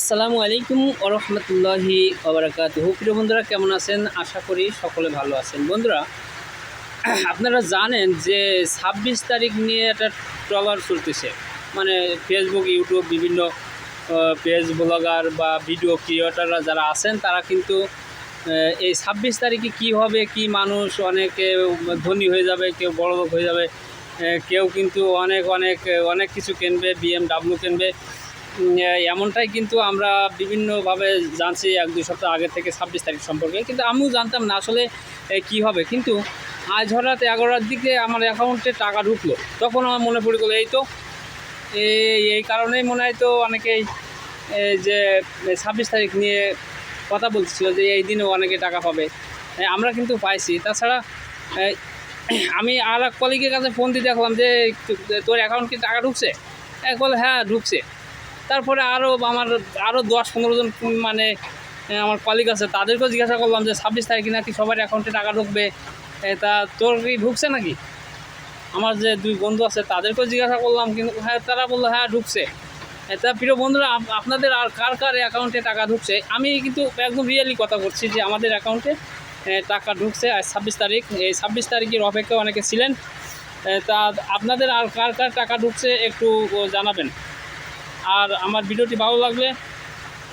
আসসালামু আলাইকুম ওরহমতুল্লাহি ওবরাকাত প্রিয় বন্ধুরা, কেমন আছেন? আশা করি সকলে ভালো আছেন। বন্ধুরা, আপনারা জানেন যে ছাব্বিশ তারিখ নিয়ে একটা ট্রলার চলতেছে। মানে ফেসবুক ইউটিউব বিভিন্ন পেজ ব্লগার বা ভিডিও ক্রিয়েটাররা যারা আছেন, তারা কিন্তু এই ছাব্বিশ তারিখে কি হবে, কি মানুষ অনেকে ধনী হয়ে যাবে, কেউ বড় লোক হয়ে যাবে কেউ কিন্তু অনেক অনেক অনেক কিছু কিনবে বিএমডাব্লিউ কিনবে। এমনটাই কিন্তু আমরা বিভিন্নভাবে জানছি এক দুই সপ্তাহ আগে থেকে ছাব্বিশ তারিখ সম্পর্কে। কিন্তু আমিও জানতাম না আসলে কি হবে। কিন্তু আজ হঠাৎ এগারোটার দিকে আমার অ্যাকাউন্টে টাকা ঢুকলো। তখন আমার মনে পড়ে গেলো, এই তো এই কারণেই মনে হয় তো অনেকেই যে ছাব্বিশ তারিখ নিয়ে কথা বলছিল যে, এই দিনেও অনেকে টাকা পাবে। আমরা কিন্তু পাইছি। তাছাড়া আমি আর এক কলিগের কাছে ফোন দিয়ে দেখলাম যে, তোর অ্যাকাউন্ট টাকা ঢুকছে? এক বলে হ্যাঁ ঢুকছে। তারপরে আরও আমার আরও দশ পনেরো জন মানে আমার কলিগ আছে, তাদেরকেও জিজ্ঞাসা করলাম যে, ছাব্বিশ তারিখে নাকি সবার অ্যাকাউন্টে টাকা ঢুকবে? তা তোর কি ঢুকছে নাকি? আমার যে দুই বন্ধু আছে, তাদেরকেও জিজ্ঞাসা করলাম, কিন্তু হ্যাঁ তারা বলল হ্যাঁ ঢুকছে। তা প্রিয় বন্ধুরা আপনাদের আর কার কার অ্যাকাউন্টে টাকা ঢুকছে? আমি কিন্তু একদম রিয়েলি কথা করছি যে, আমাদের অ্যাকাউন্টে টাকা ঢুকছে আজ ছাব্বিশ তারিখ। এই ছাব্বিশ তারিখের অপেক্ষা অনেকে ছিলেন। তা আপনাদের আর কার কার টাকা ঢুকছে একটু জানাবেন। আর আমার ভিডিওটি ভালো লাগলে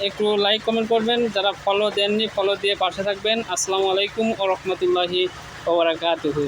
একটু লাইক কমেন্ট করবেন। যারা ফলো দেননি ফলো দিয়ে পাশে থাকবেন। আসসালামু আলাইকুম ও রহমতুল্লাহি ওবরাকাতুহু